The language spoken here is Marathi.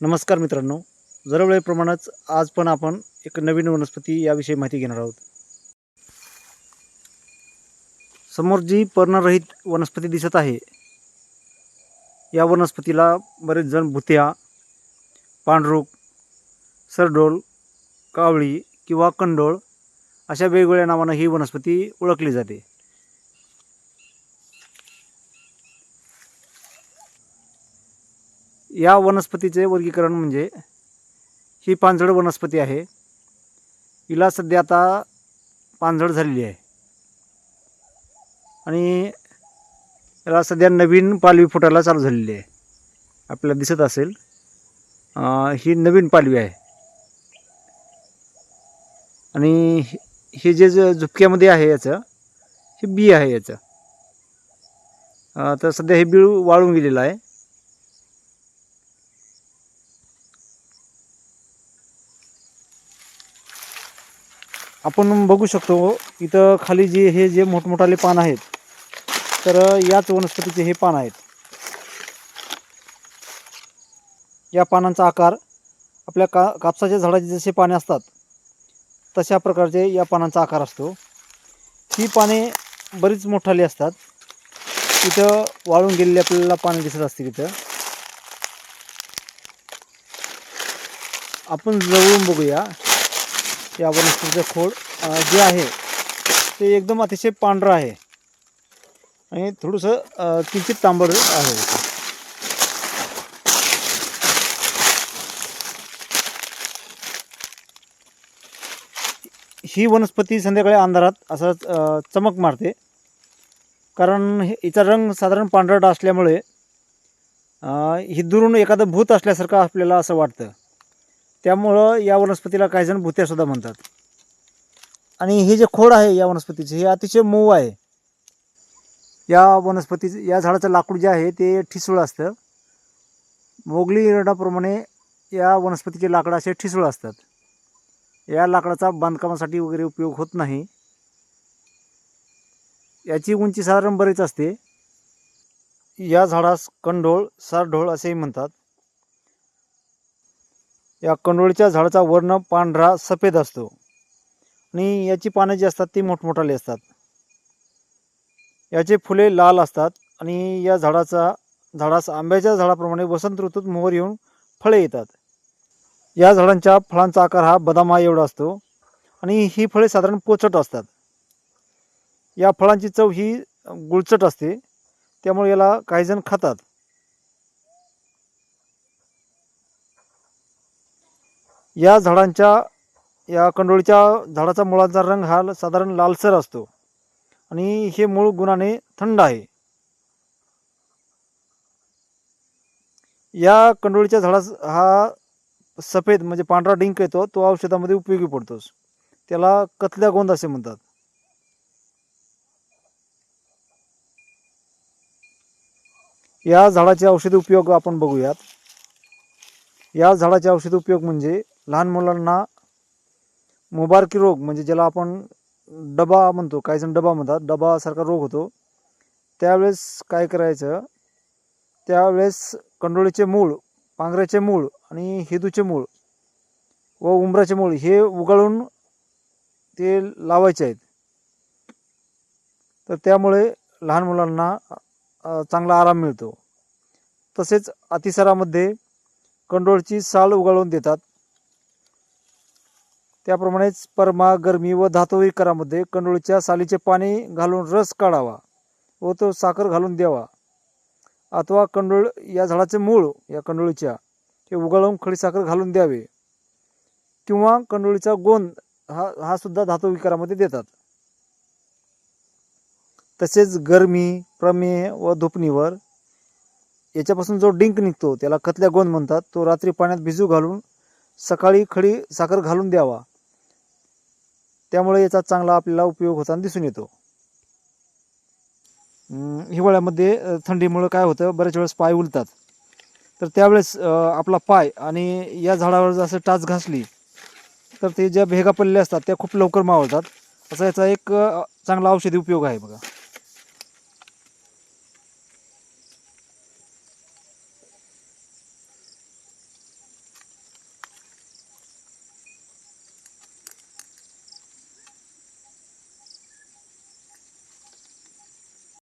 नमस्कार मित्रांनो. दरवेळेप्रमाणेच आज पण आपण एक नवीन वनस्पती याविषयी माहिती घेणार आहोत. समोर जी पर्णरहित वनस्पती दिसत आहे या वनस्पतीला बरेच जण भुत्या पांढरूक सरडोल कावळी किंवा कंडोळ अशा वेगवेगळ्या नावानं ही वनस्पती ओळखली जाते. या वनस्पतीचे वर्गीकरण म्हणजे ही पानझड वनस्पती आहे. हिला सध्या आता पानझड झालेली आहे. आणि याला सध्या नवीन पालवी फुटायला चालू झालेली आहे. आपल्याला दिसत असेल ही नवीन पालवी आहे. आणि हे- हे जे झुपक्यामध्ये आहे याचं हे बी आहे याचं. तर सध्या हे बीळ वाळून गेलेलं आहे. आपण बघू शकतो इथं खाली जे हे जे मोठमोठाले पान आहेत तर याच वनस्पतीचे हे पान आहेत. या पानांचा आकार आपल्या का कापसाच्या झाडाचे जसे पाने असतात तशा प्रकारचे या पानांचा आकार असतो. ही पाने बरीच मोठाली असतात. इथं वाळून गेलेली आपल्याला पाने दिसत असतील इथं. आपण जवळून बघूया. या वनस्पतीचं खोड जे आहे ते एकदम अतिशय पांढरं आहे. आणि थोडंसं किंचित तांबड आहे. ही वनस्पती संध्याकाळी अंधारात असं चमक मारते. कारण हे- हिचा रंग साधारण पांढरट असल्यामुळे ही दुरून एखादं भूत असल्यासारखं आपल्याला असं वाटतं. त्यामुळं या वनस्पतीला काही जण भुत्यासुद्धा म्हणतात. आणि हे जे खोड आहे या वनस्पतीचे हे अतिशय मऊ आहे. या वनस्पती या झाडाचं लाकूड जे आहे ते ठिसूळ असतं. मोगली इरडाप्रमाणे या वनस्पतीचे लाकडं असे ठिसूळ असतात. या लाकडाचा बांधकामासाठी वगैरे उपयोग होत नाही. याची उंची साधारण बरीच असते. या झाडास कंढोळ सारढोळ असेही म्हणतात. या कंडोळीच्या झाडाचा वर्ण पांढरा सफेद असतो. आणि याची पानं जी असतात ती मोठमोठाली असतात. याचे फुले लाल असतात आणि या झाडाचा झाडास आंब्याच्या झाडाप्रमाणे वसंत ऋतूत मोहर येऊन फळे येतात. या झाडांच्या फळांचा आकार हा बदामा एवढा असतो आणि ही फळे साधारण पोचट असतात. या फळांची चव ही गुळचट असते. त्यामुळे याला काहीजण खातात. या झाडांच्या या कंडोळीच्या झाडाचा मुळाचा रंग हा साधारण लालसर असतो. आणि हे मूळ गुणाने थंड आहे. या कंडोळीच्या झाडास हा सफेद म्हणजे पांढरा डिंक येतो तो औषधामध्ये उपयोगी पडतोस त्याला कथल्या गोंद असे म्हणतात. या झाडाचे औषधी उपयोग आपण बघूयात. या झाडाचे औषधी उपयोग म्हणजे लहान मुलांना मुबारकी रोग म्हणजे ज्याला आपण डबा म्हणतो काही जण डबा म्हणतात डबासारखा रोग होतो. त्यावेळेस काय करायचं? त्यावेळेस कंडोळीचे मूळ पांघऱ्याचे मूळ आणि हेदूचे मूळ व उंबराचे मूळ हे उगाळून ते लावायचे आहेत. तर त्यामुळे लहान मुलांना चांगला आराम मिळतो. तसेच अतिसारामध्ये कंडोळची साल उगाळून देतात. त्याप्रमाणेच परमा गरमी व धातोविकारामध्ये कंडोळीच्या सालीचे पाणी घालून रस काढावा व तो साखर घालून द्यावा. अथवा कंडोळ या झाडाचे मूळ या कंडोळीच्या ते उगाळून खडी साखर घालून द्यावे. किंवा कंडोळीचा गोंद हा हा सुद्धा धातुविकारामध्ये देतात. तसेच गरमी प्रमेह व धुपणीवर याच्यापासून जो डिंक निघतो त्याला खतल्या गोंद म्हणतात. तो रात्री पाण्यात भिजू घालून सकाळी खडी साखर घालून द्यावा. त्यामुळे याचा चांगला आपल्याला उपयोग होताना दिसून येतो. हिवाळ्यामध्ये थंडीमुळं काय होतं बऱ्याच वेळेस पाय उलतात. तर त्यावेळेस आपला पाय आणि या झाडावर जर टाच घासली तर ते ज्या भेगा पडलेल्या असतात त्या खूप लवकर मावळतात. असा याचा एक चांगला औषधी उपयोग आहे बघा.